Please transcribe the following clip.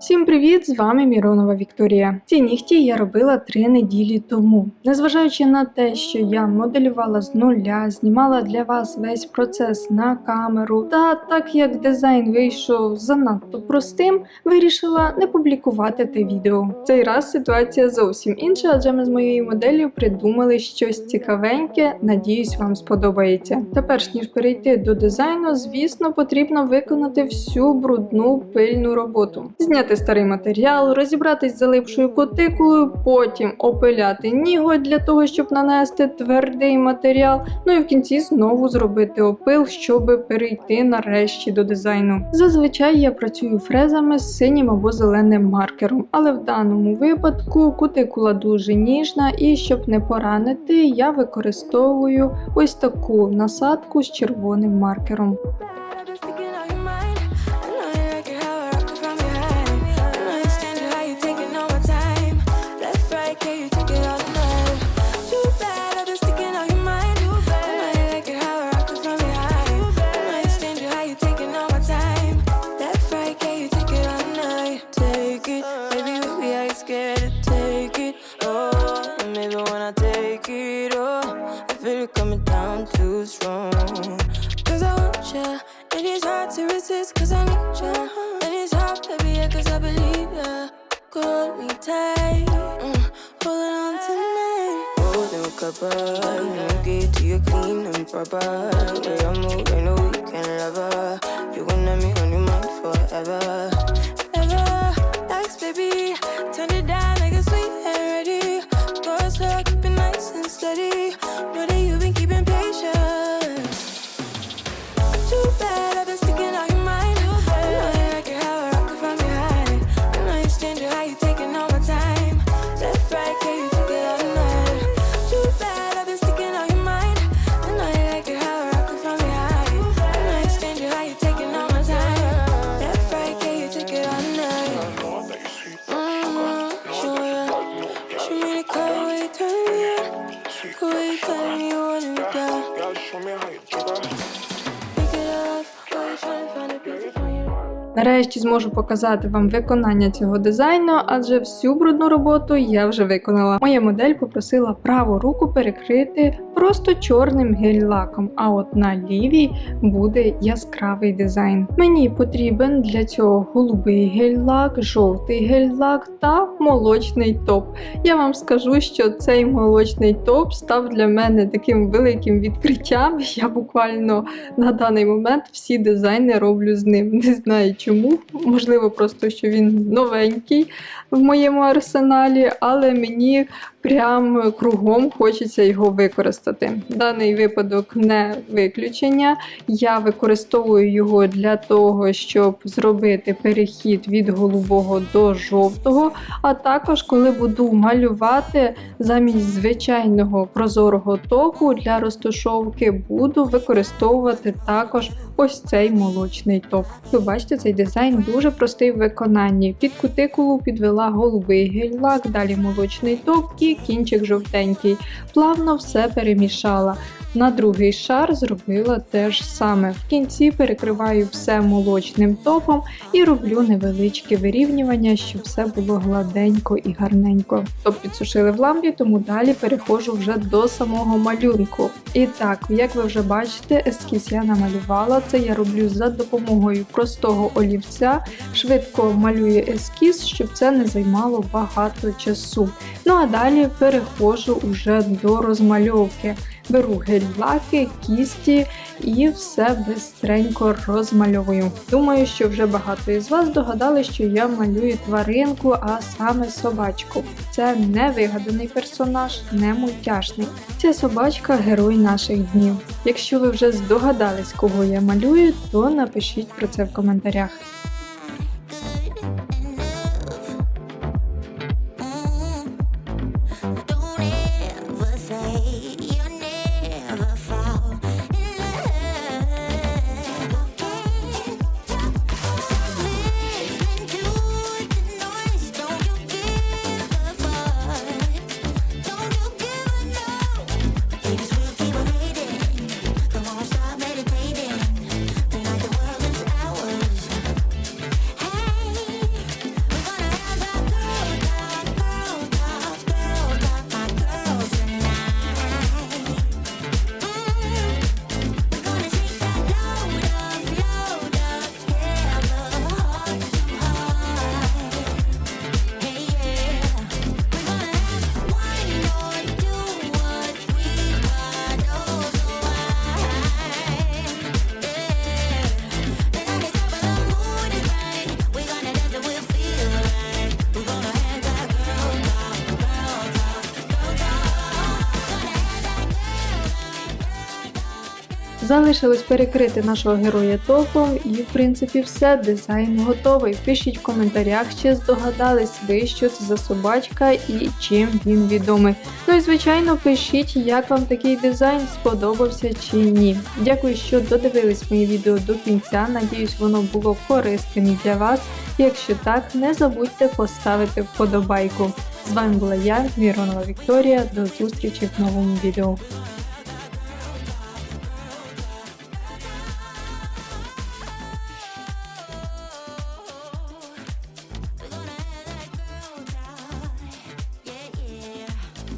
Всім привіт! З вами Міронова Вікторія. Ці нігті я робила три неділі тому. Незважаючи на те, що я моделювала з нуля, знімала для вас весь процес на камеру, та так як дизайн вийшов занадто простим, вирішила не публікувати те відео. Цей раз ситуація зовсім інша, адже ми з моєю моделлю придумали щось цікавеньке. Надіюсь, вам сподобається. Та перш ніж перейти до дизайну, звісно, потрібно виконати всю брудну пильну роботу. Зняти старий матеріал, розібратись з залипшою кутикулою, потім опиляти ніготь для того, щоб нанести твердий матеріал. Ну і в кінці знову зробити опил, щоб перейти нарешті до дизайну. Зазвичай я працюю фрезами з синім або зеленим маркером, але в даному випадку кутикула дуже ніжна, і щоб не поранити, я використовую ось таку насадку з червоним маркером. Down too strong. Cause I want ya, and it's hard to resist cause I need ya. And it's hard, baby, yeah, cause I believe ya. Hold me tight, mm, holding on tonight. Holding a couple, you get to your clean and proper. Way I move, ain't no weekend lover. You gonna me on your mind forever. Нарешті зможу показати вам виконання цього дизайну, адже всю брудну роботу я вже виконала. Моя модель попросила праву руку перекрити просто чорним гель-лаком, а от на лівій буде яскравий дизайн. Мені потрібен для цього голубий гель-лак, жовтий гель-лак та молочний топ. Я вам скажу, що цей молочний топ став для мене таким великим відкриттям. Я буквально на даний момент всі дизайни роблю з ним. Не знаю чому. Можливо, просто що він новенький в моєму арсеналі, але мені прям кругом хочеться його використати. Даний випадок не виключення. Я використовую його для того, щоб зробити перехід від голубого до жовтого. А також, коли буду малювати замість звичайного прозорого току для розташовки, буду використовувати також ось цей молочний топ. Ви бачите, цей дизайн дуже простий в виконанні. Під кутикулу підвела голубий гель-лак, далі молочний топ і кінчик жовтенький. Плавно все перемішала. На другий шар зробила те ж саме. В кінці перекриваю все молочним топом і роблю невеличке вирівнювання, щоб все було гладенько і гарненько. Топ підсушили в лампі, тому далі переходжу вже до самого малюнку. І так, як ви вже бачите, ескіз я намалювала. Це я роблю за допомогою простого олівця. Швидко малюю ескіз, щоб це не займало багато часу. Ну а далі переходжу уже до розмальовки. Беру гель-лаки, кісті і все бистренько розмальовую. Думаю, що вже багато із вас догадали, що я малюю тваринку, а саме собачку. Це не вигаданий персонаж, не мультяшний. Ця собачка герой наших днів. Якщо ви вже здогадались, кого я малюю, то напишіть про це в коментарях. Залишилось перекрити нашого героя топом, і в принципі все, дизайн готовий. Пишіть в коментарях, чи здогадались ви, що це за собачка і чим він відомий. Ну і звичайно, пишіть, як вам такий дизайн сподобався чи ні. Дякую, що додивились моє відео до кінця. Надіюсь, воно було корисним для вас. Якщо так, не забудьте поставити вподобайку. З вами була я, Міронова Вікторія. До зустрічі в новому відео.